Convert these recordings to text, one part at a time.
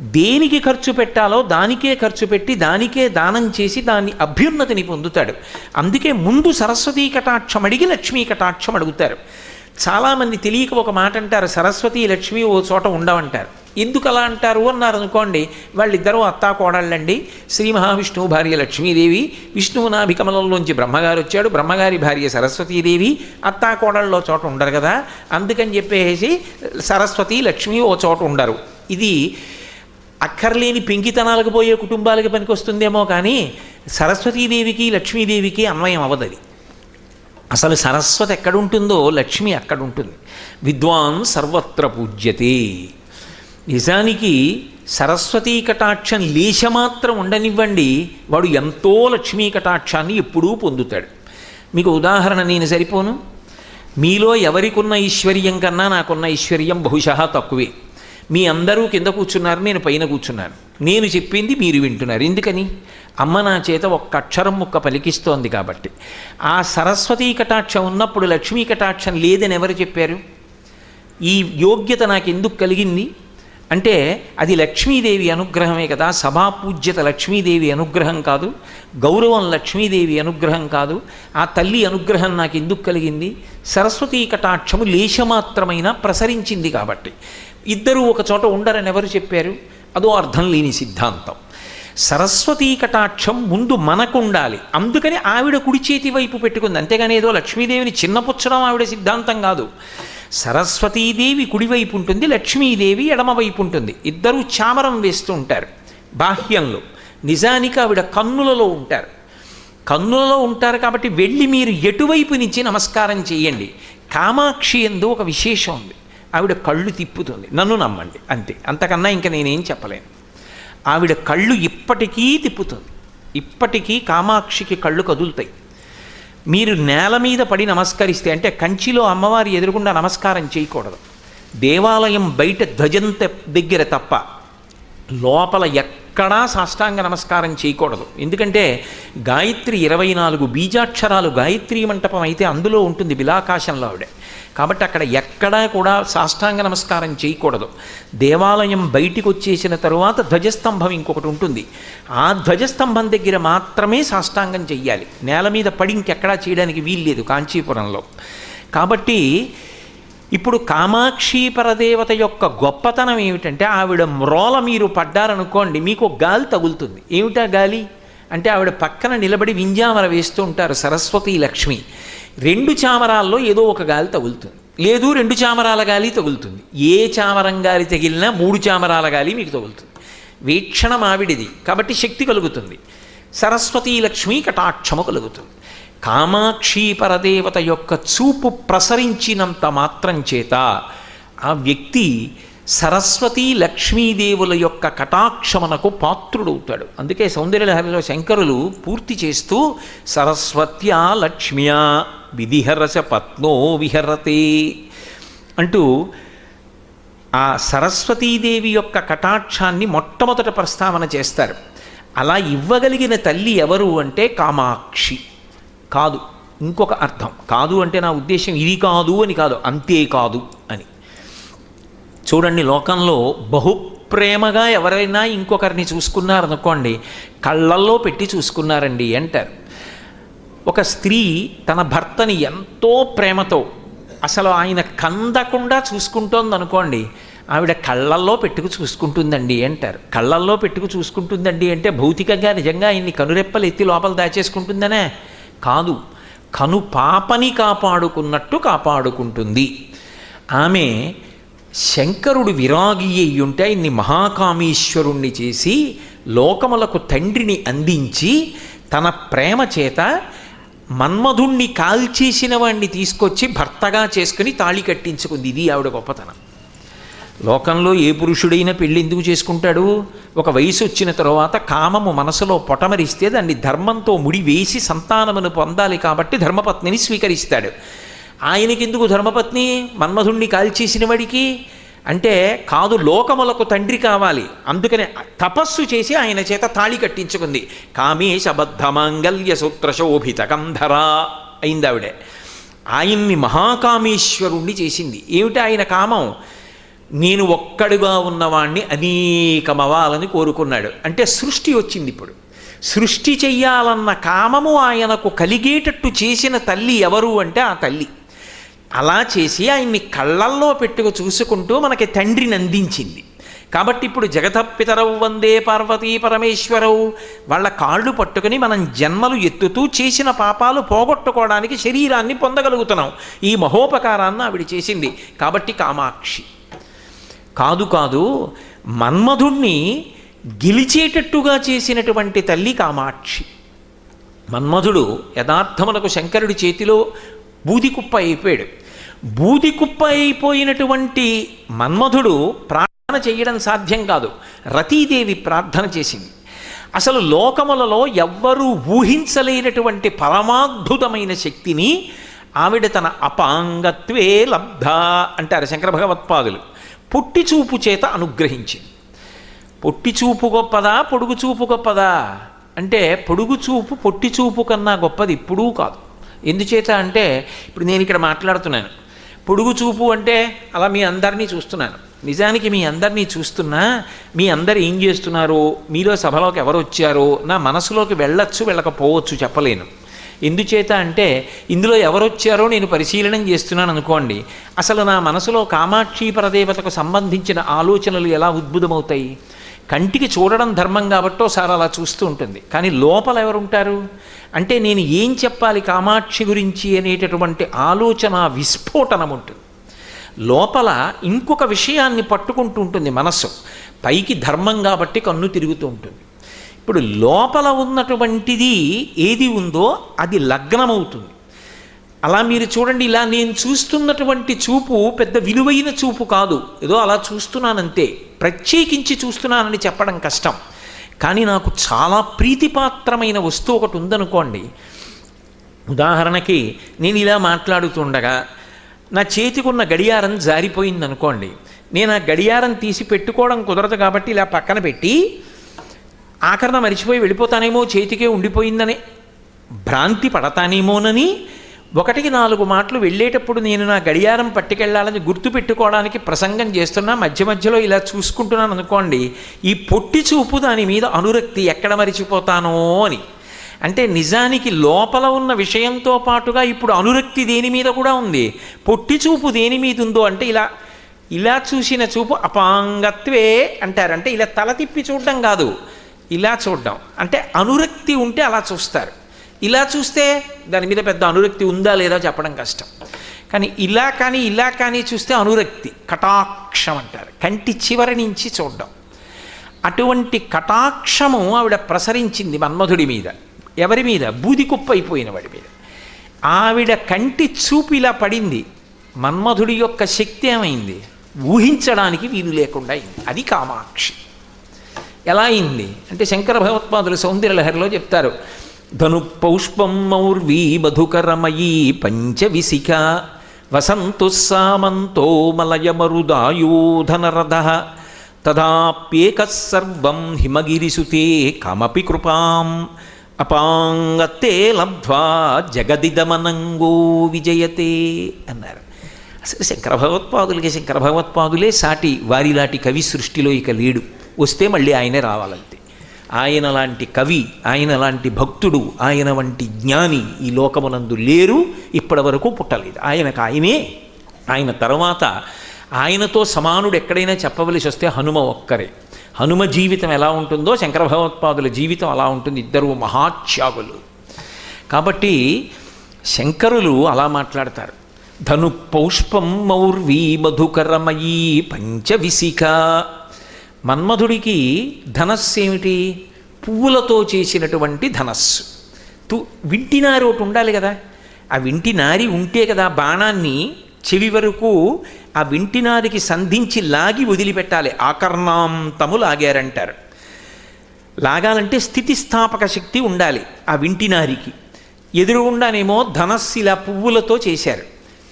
దేనికి ఖర్చు పెట్టాలో దానికే ఖర్చు పెట్టి దానికే దానం చేసి దాన్ని అభ్యున్నతిని పొందుతాడు. అందుకే ముందు సరస్వతీ కటాక్షం అడిగి లక్ష్మీ కటాక్షం అడుగుతారు. చాలామంది తెలియక ఒక మాట అంటారు సరస్వతి లక్ష్మి ఓ చోట ఉండవంటారు. ఎందుకు అలా అంటారు అన్నారు అనుకోండి వాళ్ళిద్దరూ అత్తా కోడళ్ళండి శ్రీ మహావిష్ణువు భార్య లక్ష్మీదేవి విష్ణువు నాభికమలంలోంచి బ్రహ్మగారు వచ్చాడు. బ్రహ్మగారి భార్య సరస్వతీదేవి అత్తా కోడళ్ళలో చోట ఉండరు కదా. అందుకని చెప్పేసి సరస్వతి లక్ష్మి ఓ చోట ఉండరు. ఇది అక్కర్లేని పెంకితనాలకు పోయే కుటుంబాలకి పనికొస్తుందేమో కానీ సరస్వతీదేవికి లక్ష్మీదేవికి అన్వయం అవదది అసలు సరస్వతి ఎక్కడుంటుందో లక్ష్మి అక్కడ ఉంటుంది విద్వాన్ సర్వత్ర పూజ్యతే. నిజానికి సరస్వతీ కటాక్షం లేశమాత్రం ఉండనివ్వండి వాడు ఎంతో లక్ష్మీ కటాక్షాన్ని ఎప్పుడూ పొందుతాడు. మీకు ఉదాహరణ నేను సరిపోను? మీలో ఎవరికున్న ఐశ్వర్యం కన్నా నాకున్న ఐశ్వర్యం బహుశా తక్కువే. మీ అందరూ కింద కూర్చున్నారు నేను పైన కూర్చున్నాను. నేను చెప్పింది మీరు వింటున్నారు. ఎందుకని? అమ్మ నా చేత ఒక్క అక్షరం ముక్క పలికిస్తోంది కాబట్టి. ఆ సరస్వతీ కటాక్షం ఉన్నప్పుడు లక్ష్మీ కటాక్షం లేదని ఎవరు చెప్పారు? ఈ యోగ్యత నాకు ఎందుకు కలిగింది? అంటే అది లక్ష్మీదేవి అనుగ్రహమే కదా. సభాపూజ్యత లక్ష్మీదేవి అనుగ్రహం కాదు. గౌరవం లక్ష్మీదేవి అనుగ్రహం కాదు. ఆ తల్లి అనుగ్రహం నాకు ఎందుకు కలిగింది? సరస్వతీ కటాక్షము లేశమాత్రమైన ప్రసరించింది కాబట్టి. ఇద్దరూ ఒక చోట ఉండరని ఎవరు చెప్పారు? అదో అర్థం లేని సిద్ధాంతం. సరస్వతీ కటాక్షం ముందు మనకుండాలి. అందుకని ఆవిడ కుడి చేతి వైపు పెట్టుకుంది. అంతేగాని ఏదో లక్ష్మీదేవిని చిన్నపుచ్చడం ఆవిడ సిద్ధాంతం కాదు. సరస్వతీదేవి కుడివైపు ఉంటుంది లక్ష్మీదేవి ఎడమవైపు ఉంటుంది. ఇద్దరూ చామరం వేస్తూ ఉంటారు బాహ్యంలో. నిజానికి ఆవిడ కన్నులలో ఉంటారు. కన్నులలో ఉంటారు కాబట్టి వెళ్ళి మీరు ఎటువైపు నుంచి నమస్కారం చేయండి. కామాక్షి ఎందు ఒక విశేషం ఉంది. ఆవిడ కళ్ళు తిప్పుతుంది. నన్ను నమ్మండి అంతే. అంతకన్నా ఇంకా నేనేం చెప్పలేను. ఆవిడ కళ్ళు ఇప్పటికీ తిప్పుతుంది. ఇప్పటికీ కామాక్షికి కళ్ళు కదులుతాయి. మీరు నేల మీద పడి నమస్కరిస్తే అంటే కంచిలో అమ్మవారి ఎదురుగుండా నమస్కారం చేయకూడదు. దేవాలయం బయట ధ్వజంత దగ్గర తప్ప లోపల ఎక్కడా సాష్టాంగ నమస్కారం చేయకూడదు. ఎందుకంటే గాయత్రి ఇరవై నాలుగు బీజాక్షరాలు గాయత్రి మంటపం అయితే అందులో ఉంటుంది బిలాకాశంలో ఆవిడే. కాబట్టి అక్కడ ఎక్కడా కూడా సాష్టాంగ నమస్కారం చేయకూడదు. దేవాలయం బయటికి వచ్చేసిన తరువాత ధ్వజస్తంభం ఇంకొకటి ఉంటుంది. ఆ ధ్వజస్తంభం దగ్గర మాత్రమే సాష్టాంగం చెయ్యాలి. నేల మీద పడి ఇంకెక్కడా చేయడానికి వీల్లేదు కాంచీపురంలో. కాబట్టి ఇప్పుడు కామాక్షి పరదేవత యొక్క గొప్పతనం ఏమిటంటే ఆవిడ మ్రోల మీరు పడ్డారనుకోండి మీకు ఒక గాలి తగులుతుంది. ఏమిటా గాలి? అంటే ఆవిడ పక్కన నిలబడి వింజామర వేస్తూ ఉంటారు సరస్వతి లక్ష్మి. రెండు చామరాల్లో ఏదో ఒక గాలి తగులుతుంది. లేదు రెండు చామరాల గాలి తగులుతుంది. ఏ చామరం గాలి తగిలినా మూడు చామరాల గాలి మీకు తగులుతుంది. వీక్షణం ఆవిడిది. కాబట్టి శక్తి కలుగుతుంది. సరస్వతీ లక్ష్మి కటాక్షము కలుగుతుంది. కామాక్షి పరదేవత యొక్క చూపు ప్రసరించినంత మాత్రం చేత ఆ వ్యక్తి సరస్వతీ లక్ష్మీదేవుల యొక్క కటాక్షమునకు పాత్రుడవుతాడు. అందుకే సౌందర్యలహరిలో శంకరులు పూర్తి చేస్తూ సరస్వత్యా లక్ష్మ్యా విధిహరస పత్నో విహరతే అంటూ ఆ సరస్వతీదేవి యొక్క కటాక్షాన్ని మొట్టమొదట ప్రస్తావన చేస్తారు. అలా ఇవ్వగలిగిన తల్లి ఎవరు అంటే కామాక్షి. కాదు ఇంకొక అర్థం. కాదు అంటే నా ఉద్దేశం ఇది కాదు అని కాదు అంతే కాదు అని. చూడండి లోకంలో బహు ప్రేమగా ఎవరైనా ఇంకొకరిని చూసుకున్నారనుకోండి కళ్ళల్లో పెట్టి చూసుకున్నారండి అంటారు ఒక స్త్రీ తన భర్తని ఎంతో ప్రేమతో అసలు ఆయన కందకుండా చూసుకుంటోంది అనుకోండి ఆవిడ కళ్ళల్లో పెట్టుకు చూసుకుంటుందండి అంటారు కళ్ళల్లో పెట్టుకు చూసుకుంటుందండి అంటే భౌతికంగా నిజంగా ఆయన్ని కనురెప్పలు ఎత్తి లోపల దాచేసుకుంటుందనే? కాదు. కను పాపని కాపాడుకున్నట్టు కాపాడుకుంటుంది. ఆమె శంకరుడు విరాగి అయ్యుంటే ఉంటే ఆయన్ని మహాకామేశ్వరుణ్ణి చేసి లోకములకు తండ్రిని అందించి తన ప్రేమ చేత మన్మధుణ్ణి కాల్చేసిన వాణ్ణి తీసుకొచ్చి భర్తగా చేసుకుని తాళి కట్టించుకుంది. ఇది ఆవిడ గొప్పతనం. లోకంలో ఏ పురుషుడైనా పెళ్ళి ఎందుకు చేసుకుంటాడు? ఒక వయసు వచ్చిన తర్వాత కామము మనసులో పొటమరిస్తే దాన్ని ధర్మంతో ముడి వేసి సంతానమును పొందాలి కాబట్టి ధర్మపత్నిని స్వీకరిస్తాడు. ఆయనకి ఎందుకు ధర్మపత్ని? మన్మధుణ్ణి కాల్చేసిన వాడికి? అంటే కాదు లోకములకు తండ్రి కావాలి. అందుకనే తపస్సు చేసి ఆయన చేత తాళి కట్టించుకుంది. కామేశబద్ధమాంగల్య మాంగల్య సూత్రశోభిత కంధరా అయింది ఆవిడే ఆయన్ని మహాకామేశ్వరుణ్ణి చేసింది. ఏమిటి ఆయన కామం? నేను ఒక్కడుగా ఉన్నవాణ్ణి అనేకమవ్వాలని కోరుకున్నాడు. అంటే సృష్టి వచ్చింది ఇప్పుడు. సృష్టి చెయ్యాలన్న కామము ఆయనకు కలిగేటట్టు చేసిన తల్లి ఎవరు అంటే ఆ తల్లి. అలా చేసి ఆయన్ని కళ్ళల్లో పెట్టుకు చూసుకుంటూ మనకి తండ్రిని అందించింది. కాబట్టి ఇప్పుడు జగతపితరవు వందే పార్వతీ పరమేశ్వరవు. వాళ్ళ కాళ్ళు పట్టుకుని మనం జన్మలు ఎత్తుతూ చేసిన పాపాలు పోగొట్టుకోవడానికి శరీరాన్ని పొందగలుగుతున్నాం. ఈ మహోపకారాన్ని ఆవిడ చేసింది. కాబట్టి కామాక్షి. కాదు కాదు మన్మధుణ్ణి గెలిచేటట్టుగా చేసినటువంటి తల్లి కామాక్షి. మన్మధుడు యథార్థమునకు శంకరుడి చేతిలో బూది కుప్ప అయిపోయాడు. బూది కుప్ప అయిపోయినటువంటి మన్మధుడు ప్రార్థన చేయడం సాధ్యం కాదు. రతీదేవి ప్రార్థన చేసింది. అసలు లోకములలో ఎవ్వరూ ఊహించలేనటువంటి పరమాద్భుతమైన శక్తిని ఆవిడ తన అపాంగత్వే లబ్ధ అంటారు శంకర భగవత్పాదులు. పుట్టి చూపు చేత అనుగ్రహించింది. పొట్టి చూపు గొప్పదా పొడుగు చూపు గొప్పదా? అంటే పొడుగు చూపు పొట్టి చూపు కన్నా గొప్పది ఇప్పుడూ కాదు. ఎందుచేత అంటే ఇప్పుడు నేను ఇక్కడ మాట్లాడుతున్నాను. పొడుగు చూపు అంటే అలా మీ అందరినీ చూస్తున్నాను. నిజానికి మీ అందరినీ చూస్తున్నా మీ అందరు ఏం చేస్తున్నారో? మీలో సభలోకి ఎవరు వచ్చారో? నా మనసులోకి వెళ్ళొచ్చు వెళ్ళకపోవచ్చు చెప్పలేను. ఎందుచేత అంటే ఇందులో ఎవరు వచ్చారో నేను పరిశీలనం చేస్తున్నాను అనుకోండి. అసలు నా మనసులో కామాక్షి పరదేవతకు సంబంధించిన ఆలోచనలు ఎలా ఉద్భుతమవుతాయి? కంటికి చూడడం ధర్మం కాబట్టో సార్ అలా చూస్తూ ఉంటుంది. కానీ లోపల ఎవరుంటారు? అంటే నేను ఏం చెప్పాలి కామాక్షి గురించి అనేటటువంటి ఆలోచన విస్ఫోటనం ఉంటుంది లోపల ఇంకొక విషయాన్ని పట్టుకుంటూ ఉంటుంది మనస్సు. పైకి ధర్మం కాబట్టి కన్ను తిరుగుతూ ఉంటుంది. ఇప్పుడు లోపల ఉన్నటువంటిది ఏది ఉందో అది లగ్నమవుతుంది. అలా మీరు చూడండి ఇలా నేను చూస్తున్నటువంటి చూపు పెద్ద విలువైన చూపు కాదు. ఏదో అలా చూస్తున్నానంతే. ప్రత్యేకించి చూస్తున్నానని చెప్పడం కష్టం. కానీ నాకు చాలా ప్రీతిపాత్రమైన వస్తువు ఒకటి ఉందనుకోండి. ఉదాహరణకి నేను ఇలా మాట్లాడుతుండగా నా చేతికున్న గడియారం జారిపోయింది అనుకోండి నేను ఆ గడియారం తీసి పెట్టుకోవడం కుదరదు కాబట్టి ఇలా పక్కన పెట్టి ఆఖరణ మరిచిపోయి వెళ్ళిపోతానేమో చేతికే ఉండిపోయిందనే భ్రాంతి పడతానేమోనని ఒకటికి నాలుగు మాటలు వెళ్ళేటప్పుడు నేను నా గడియారం పట్టుకెళ్ళాలని గుర్తు పెట్టుకోవడానికి ప్రసంగం చేస్తున్నా మధ్య మధ్యలో ఇలా చూసుకుంటున్నాను అనుకోండి ఈ పొట్టి చూపు దాని మీద అనురక్తి ఎక్కడ మరిచిపోతానో అని. అంటే నిజానికి లోపల ఉన్న విషయంతో పాటుగా ఇప్పుడు అనురక్తి దేని మీద కూడా ఉంది. పొట్టి చూపు దేని మీద ఉందో అంటే ఇలా ఇలా చూసిన చూపు అపాంగత్వే అంటారు. అంటే ఇలా తల తిప్పి చూడడం కాదు ఇలా చూడడం. అంటే అనురక్తి ఉంటే అలా చూస్తారు. ఇలా చూస్తే దాని మీద పెద్ద అనురక్తి ఉందా లేదా చెప్పడం కష్టం. కానీ ఇలా కానీ ఇలా కానీ చూస్తే అనురక్తి కటాక్షం అంటారు. కంటి చివరి నుంచి చూడడం. అటువంటి కటాక్షము ఆవిడ ప్రసరించింది మన్మధుడి మీద ఎవరి మీద? బూది కుప్ప అయిపోయిన వాడి మీద. ఆవిడ కంటి చూపు ఇలా పడింది. మన్మధుడి యొక్క శక్తి ఏమైంది? ఊహించడానికి వీలు లేకుండా అయింది. అది కామాక్షి. ఎలా అయింది? అంటే శంకర భగవత్పాదులు సౌందర్యలహరిలో చెప్తారు. ధనుపౌష్పం మౌర్వీ మధుకరమయీ పంచవిశిఖ. వసంతు సామంతో మలయమరుదాయూధనరథ. తదాప్యేక సర్వం హిమగిరిసుతే కమపి కృపాం. అపాంగతే లబ్ధ్వా జగదిదమనంగో విజయతే అన్నారు. అసలు శంకర భగవత్పాదులకి శంకర భగవత్పాదులే సాటి వారిలాంటి కవి సృష్టిలో ఇక లేడు. వస్తే మళ్ళీ ఆయనే రావాలంతే. ఆయన లాంటి కవి ఆయన లాంటి భక్తుడు ఆయన వంటి జ్ఞాని ఈ లోకమునందు లేరు ఇప్పటి వరకు పుట్టలేదు. ఆయనకు ఆయనే. ఆయన తర్వాత ఆయనతో సమానుడు ఎక్కడైనా చెప్పవలసి వస్తే హనుమ ఒక్కరే. హనుమ జీవితం ఎలా ఉంటుందో శంకర భగవత్పాదుల జీవితం అలా ఉంటుంది ఇద్దరు మహాత్యాగులు. కాబట్టి శంకరులు అలా మాట్లాడతారు. ధను పౌష్పం మౌర్వీ మధుకరమయీ పంచవిశిఖ మన్మధుడికి ధనస్సు ఏమిటి? పువ్వులతో చేసినటువంటి ధనస్సు. తు వింటినారి ఒకటి ఉండాలి కదా. ఆ వింటినారి ఉంటే కదా బాణాన్ని చెవి వరకు ఆ వింటినారికి సంధించి లాగి వదిలిపెట్టాలి. ఆకర్ణాంతము లాగారంటారు. లాగాలంటే స్థితిస్థాపక శక్తి ఉండాలి ఆ వింటినారికి ఎదురుగుండానేమో ధనస్సు ఇలా పువ్వులతో చేశారు.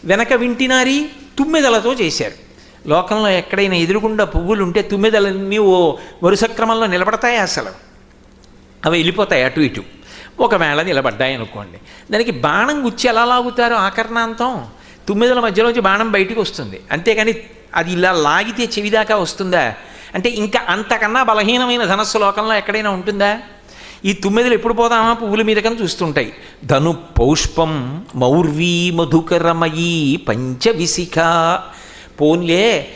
వెనక వింటినారి తుమ్మెదలతో చేశారు. లోకంలో ఎక్కడైనా ఎదురుగుండా పువ్వులు ఉంటే తుమ్మెదలన్నీ ఓ వరుస క్రమంలో నిలబడతాయి అసలు. అవి వెళ్ళిపోతాయి అటు ఇటు. ఒకవేళ నిలబడ్డాయి అనుకోండి. దానికి బాణం గుచ్చి ఎలా లాగుతారు ఆకర్ణాంతం తుమ్మిదల మధ్యలోంచి బాణం బయటికి వస్తుంది. అంతేకాని అది ఇలా లాగితే చెవిదాకా వస్తుందా? అంటే ఇంకా అంతకన్నా బలహీనమైన ధనస్సు లోకంలో ఎక్కడైనా ఉంటుందా? ఈ తుమ్మెదలు ఎప్పుడు పోదామా పువ్వుల మీద కన్నా చూస్తుంటాయి. ధను పౌష్పం మౌర్వీ మధుకరమయీ పంచవిశిఖ పోన్లే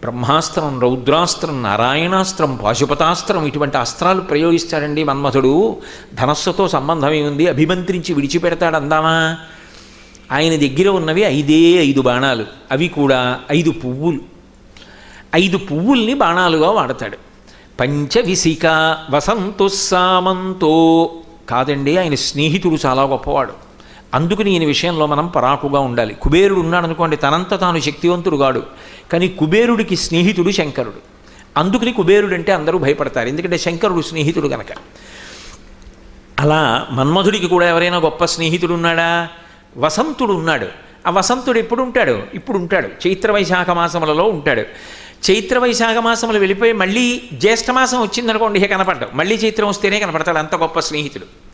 బ్రహ్మాస్త్రం రౌద్రాస్త్రం నారాయణాస్త్రం పాశుపతాస్త్రం ఇటువంటి అస్త్రాలు ప్రయోగిస్తాడండి మన్మథుడు ధనస్సుతో సంబంధం ఏముంది అభిమంత్రించి విడిచిపెడతాడు అందామా? ఆయన దగ్గర ఉన్నవి ఐదే ఐదు బాణాలు. అవి కూడా ఐదు పువ్వులు. ఐదు పువ్వుల్ని బాణాలుగా వాడతాడు. పంచవిసిక వసంతు సామంతో కాదండి ఆయన స్నేహితుడు చాలా గొప్పవాడు. అందుకని ఈయన విషయంలో మనం పరాకుగా ఉండాలి. కుబేరుడు ఉన్నాడు అనుకోండి తనంత తాను శక్తివంతుడు గాడు కానీ కుబేరుడికి స్నేహితుడు శంకరుడు. అందుకని కుబేరుడు అంటే అందరూ భయపడతారు. ఎందుకంటే శంకరుడు స్నేహితుడు కనుక అలా మన్మధుడికి కూడా ఎవరైనా గొప్ప స్నేహితుడు ఉన్నాడా? వసంతుడు ఉన్నాడు. ఆ వసంతుడు ఎప్పుడు ఉంటాడు? ఇప్పుడు ఉంటాడు. చైత్ర వైశాఖ మాసములలో ఉంటాడు. చైత్ర వైశాఖ మాసములు వెళ్ళిపోయి మళ్ళీ జ్యేష్ఠమాసం వచ్చిందనుకోండి ఇక కనపడ్డాడు మళ్ళీ చైత్రం వస్తేనే కనపడతాడు అంత గొప్ప స్నేహితుడు.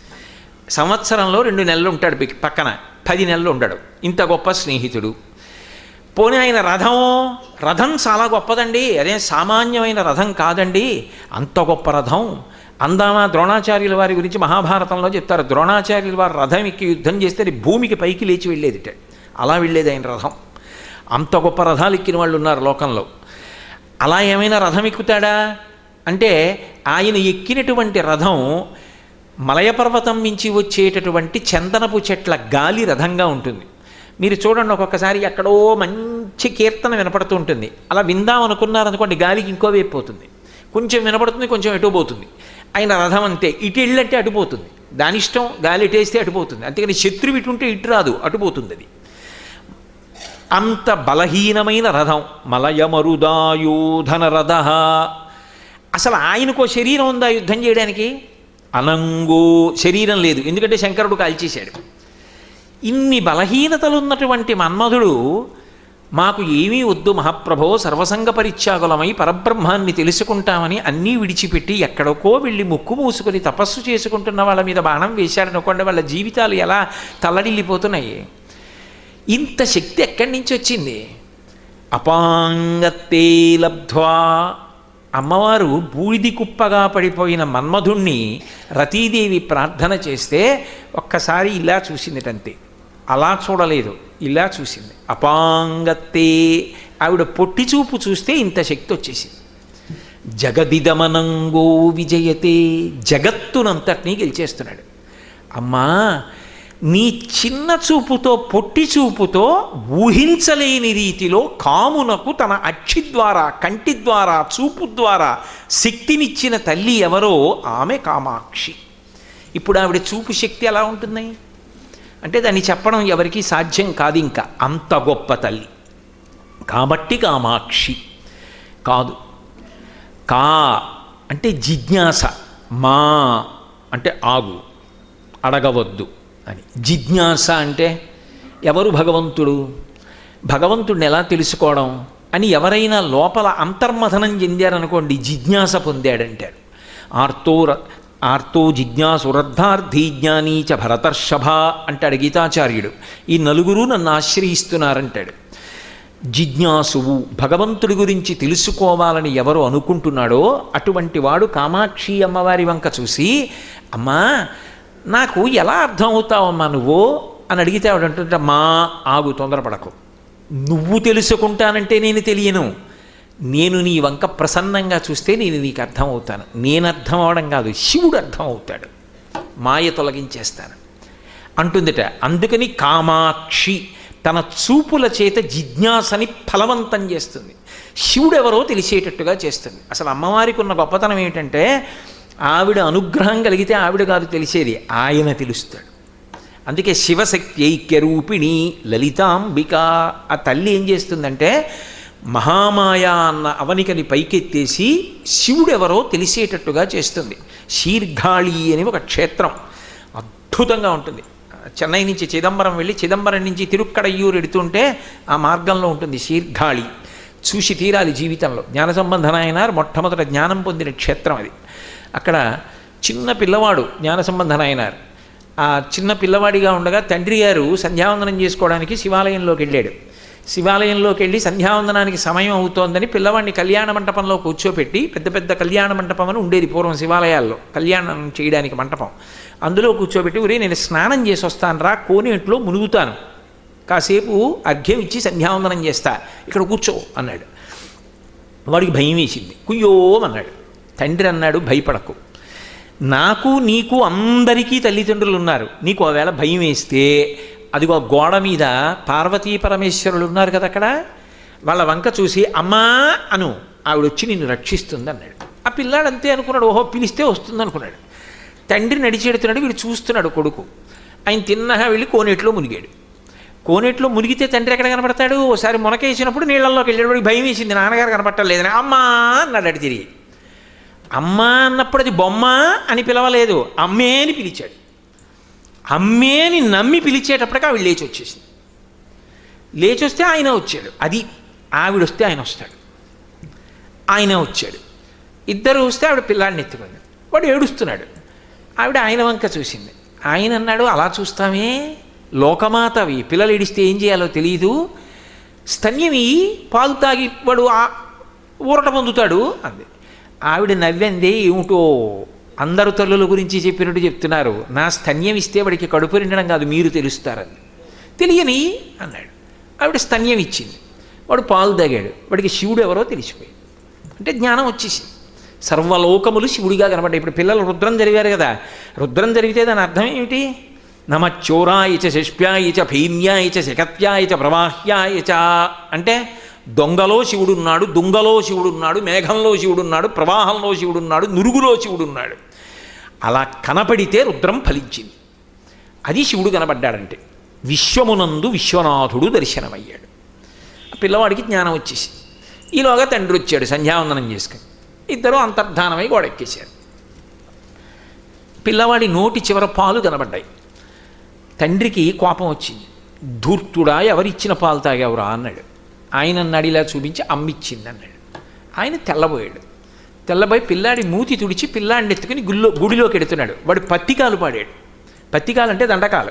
సంవత్సరంలో రెండు నెలలు ఉంటాడు పక్కన. పది నెలలు ఉండడు. ఇంత గొప్ప స్నేహితుడు. పోనీ ఆయన రథం రథం చాలా గొప్పదండి. అదే సామాన్యమైన రథం కాదండి. అంత గొప్ప రథం. అందామా ద్రోణాచార్యుల వారి గురించి మహాభారతంలో చెప్తారు. ద్రోణాచార్యుల వారి రథం ఎక్కి యుద్ధం చేస్తే అది భూమికి పైకి లేచి వెళ్ళేదిట. అలా వెళ్ళేది ఆయన రథం. అంత గొప్ప రథాలు ఎక్కిన వాళ్ళు ఉన్నారు లోకంలో. అలా ఏమైనా రథం ఎక్కుతాడా? అంటే ఆయన ఎక్కినటువంటి రథం మలయ పర్వతం నుంచి వచ్చేటటువంటి చందనపు చెట్ల గాలి రథంగా ఉంటుంది. మీరు చూడండి ఒక్కొక్కసారి ఎక్కడో మంచి కీర్తన వినపడుతూ ఉంటుంది. అలా విందాం అనుకున్నారనుకోండి గాలికి ఇంకో వైపు పోతుంది. కొంచెం వినపడుతుంది కొంచెం ఎటు పోతుంది. ఆయన రథం అంతే ఇటు వెళ్ళంటే అటుపోతుంది దాని ఇష్టం గాలి ఇటేస్తే అటుపోతుంది అంతేకాని శత్రువు ఇటుంటే ఇటు రాదు అటుపోతుంది అది. అంత బలహీనమైన రథం మలయమరుదాయోధన రథ. అసలు ఆయనకో శరీరం ఉందా యుద్ధం చేయడానికి? అనంగో శరీరం లేదు. ఎందుకంటే శంకరుడు కాల్చేశాడు. ఇన్ని బలహీనతలు ఉన్నటువంటి మన్మధుడు మాకు ఏమీ వద్దు మహాప్రభో సర్వసంగ పరిత్యాగులమై పరబ్రహ్మాన్ని తెలుసుకుంటామని అన్నీ విడిచిపెట్టి ఎక్కడికో వెళ్ళి ముక్కు మూసుకొని తపస్సు చేసుకుంటున్న వాళ్ళ మీద బాణం వేశాడనుకోండి వాళ్ళ జీవితాలు ఎలా తల్లడిల్లిపోతున్నాయి. ఇంత శక్తి ఎక్కడి నుంచి వచ్చింది? అపాంగత్తే లబ్ధ్వా అమ్మవారు బూడిది కుప్పగా పడిపోయిన మన్మధుణ్ణి రతీదేవి ప్రార్థన చేస్తే ఒక్కసారి ఇలా చూసిందిటంతే. అలా చూడలేదు ఇలా చూసింది. అపాంగత్తే. ఆవిడ పొట్టి చూపు చూస్తే ఇంత శక్తి వచ్చేసింది. జగదిదమనంగో విజయతే. జగత్తునంతటినీ గెలిచేస్తున్నాడు. అమ్మా నీ చిన్న చూపుతో పొట్టి చూపుతో ఊహించలేని రీతిలో కామునకు తన అక్షి ద్వారా కంటి ద్వారా చూపు ద్వారా శక్తినిచ్చిన తల్లి ఎవరో ఆమె కామాక్షి. ఇప్పుడు ఆవిడ చూపు శక్తి ఎలా ఉంటుంది అంటే దాన్ని చెప్పడం ఎవరికీ సాధ్యం కాదు ఇంకా. అంత గొప్ప తల్లి. కాబట్టి కామాక్షి. కాదు. కా అంటే జిజ్ఞాస. మా అంటే ఆగు. అడగవద్దు. అని. జిజ్ఞాస అంటే ఎవరు భగవంతుడు? భగవంతుడిని ఎలా తెలుసుకోవడం? అని ఎవరైనా లోపల అంతర్మథనం చెందారనుకోండి జిజ్ఞాస పొందాడంటాడు. ఆర్తో ర- ఆర్తో జిజ్ఞాసురర్థార్థీ జ్ఞానీ చ భరతర్షభ అంటాడు గీతాచార్యుడు. ఈ నలుగురు నన్ను ఆశ్రయిస్తున్నారంటాడు. జిజ్ఞాసువు భగవంతుడి గురించి తెలుసుకోవాలని ఎవరు అనుకుంటున్నాడో అటువంటి వాడు కామాక్షి అమ్మవారి వంక చూసి అమ్మా నాకు ఎలా అర్థం అవుతావమ్మా నువ్వు? అని అడిగితే ఆవిడ అంటుంటే మా ఆగు తొందరపడకు. నువ్వు తెలుసుకుంటానంటే నేను తెలియను. నేను నీ వంక ప్రసన్నంగా చూస్తే నేను నీకు అర్థం అవుతాను. నేను అర్థం అవడం కాదు శివుడు అర్థం అవుతాడు. మాయ తొలగించేస్తాను. అంటుందిట. అందుకని కామాక్షి తన చూపుల చేత జిజ్ఞాసని ఫలవంతం చేస్తుంది. శివుడెవరో తెలిసేటట్టుగా చేస్తుంది. అసలు అమ్మవారికి ఉన్న గొప్పతనం ఏమిటంటే ఆవిడ అనుగ్రహం కలిగితే ఆవిడ కాదు తెలిసేది ఆయన తెలుస్తాడు. అందుకే శివశక్తి ఐక్యరూపిణి లలితాంబిక. ఆ తల్లి ఏం చేస్తుందంటే మహామాయా అన్న అవనికని పైకెత్తేసి శివుడెవరో తెలిసేటట్టుగా చేస్తుంది. శీర్ఘాళి అని ఒక క్షేత్రం అద్భుతంగా ఉంటుంది. చెన్నై నుంచి చిదంబరం వెళ్ళి చిదంబరం నుంచి తిరుక్కడయ్యూరు ఎడుతుంటే ఆ మార్గంలో ఉంటుంది శీర్ఘాళి. చూసి తీరాలి జీవితంలో. జ్ఞాన సంబంధనాయనారు మొట్టమొదట జ్ఞానం పొందిన క్షేత్రం అది. అక్కడ చిన్న పిల్లవాడు జ్ఞాన సంబంధనాయనార్ ఆ చిన్న పిల్లవాడిగా ఉండగా తండ్రి గారు సంధ్యావందనం చేసుకోవడానికి శివాలయంలోకి వెళ్ళాడు. శివాలయంలోకి వెళ్ళి సంధ్యావందనానికి సమయం అవుతోందని పిల్లవాడిని కళ్యాణ మంటపంలో కూర్చోపెట్టి పెద్ద పెద్ద కళ్యాణ మంటపం అని ఉండేది పూర్వం శివాలయాల్లో కళ్యాణం చేయడానికి మంటపం. అందులో కూర్చోబెట్టి ఉరే నేను స్నానం చేసి వస్తాను రా కోనేట్లో మునుగుతాను. కాసేపు అర్ఘ్యం ఇచ్చి సంధ్యావందనం చేస్తా. ఇక్కడ కూర్చో అన్నాడు. వాడికి భయం వేసింది. కుయ్యోమన్నాడు తండ్రి అన్నాడు భయపడకు. నాకు నీకు అందరికీ తల్లిదండ్రులు ఉన్నారు. నీకు ఒకవేళ భయం వేస్తే అదిగో గోడ మీద పార్వతీ పరమేశ్వరులు ఉన్నారు కదా అక్కడ? వాళ్ళ వంక చూసి అమ్మా అను ఆవిడ వచ్చి నిన్ను రక్షిస్తుంది అన్నాడు. ఆ పిల్లాడు అంతే అనుకున్నాడు ఓహో పిలిస్తే వస్తుంది అనుకున్నాడు. తండ్రి నడిచెడుతున్నాడు వీడు చూస్తున్నాడు కొడుకు. ఆయన తిన్నగా వెళ్ళి కోనేట్లో మునిగాడు. కోనేట్లో మునిగితే తండ్రి ఎక్కడ కనపడతాడు? ఒకసారి మునకేసినప్పుడు నీళ్ళల్లోకి వెళ్ళేటప్పుడు భయం వేసింది నాన్నగారు కనపట్టలేదని. అమ్మా అన్నాడు అడి తిరిగి. అమ్మ అన్నప్పుడు అది బొమ్మ అని పిలవలేదు. అమ్మే అని పిలిచాడు. అమ్మేని నమ్మి పిలిచేటప్పటికి ఆవిడ లేచి వచ్చేసింది. లేచి వస్తే ఆయన వచ్చాడు. అది ఆవిడ వస్తే ఆయన వస్తాడు. ఆయన వచ్చాడు. ఇద్దరు వస్తే ఆవిడ పిల్లాడిని ఎత్తుకుంది. వాడు ఏడుస్తున్నాడు. ఆవిడ ఆయన వంక చూసింది. ఆయన అన్నాడు అలా చూస్తామే? లోకమాతవి పిల్లలు ఏడిస్తే ఏం చేయాలో తెలియదు స్తన్యమి పాలు తాగి వాడు ఆ ఊరట పొందుతాడు అంది. ఆవిడ నవ్వింది ఏమిటో అందరు తల్లుల గురించి చెప్పినట్టు చెప్తున్నారు. నా స్తన్యం ఇస్తే వాడికి కడుపు నిండడం కాదు మీరు తెలుస్తారని. తెలియని అన్నాడు. ఆవిడ స్తన్యం ఇచ్చింది. వాడు పాలు తాగాడు. వాడికి శివుడు ఎవరో తెలిసిపోయాడు. అంటే జ్ఞానం వచ్చేసింది. సర్వలోకములు శివుడిగా కనబడ్డాయి. ఇప్పుడు పిల్లలు రుద్రం జరిగారు కదా. రుద్రం జరిగితే దాని అర్థం ఏమిటి? నమచ్చోరాయ చ శిష్ప్యాయ చ భీమ్యాయ చ శకత్యాయ చ ప్రవాహ్యాయ చ. అంటే దొంగలో శివుడున్నాడు దుంగలో శివుడున్నాడు మేఘంలో శివుడున్నాడు ప్రవాహంలో శివుడున్నాడు నురుగులో శివుడున్నాడు. అలా కనపడితే రుద్రం ఫలించింది. అది శివుడు కనబడ్డాడంటే విశ్వమునందు విశ్వనాథుడు దర్శనమయ్యాడు. పిల్లవాడికి జ్ఞానం వచ్చేసి ఈలోగా తండ్రి వచ్చాడు సంధ్యావందనం చేసుకుని. ఇద్దరు అంతర్ధానమై గోడెక్కేశారు. పిల్లవాడి నోటి చివర పాలు కనబడ్డాయి. తండ్రికి కోపం వచ్చింది. ధూర్తుడా ఎవరిచ్చిన పాలు తాగావురా అన్నాడు. ఆయన అన్నాడు ఇలా చూపించి అమ్మిచ్చింది అన్నాడు. ఆయన తెల్లబోయాడు. తెల్లబోయి పిల్లాడి మూతి తుడిచి పిల్లాడిని ఎత్తుకుని గుళ్ళో గుడిలోకి ఎడుతున్నాడు. వాడు పత్తికాలు పాడాడు. పత్తికాలు అంటే దండకాలు.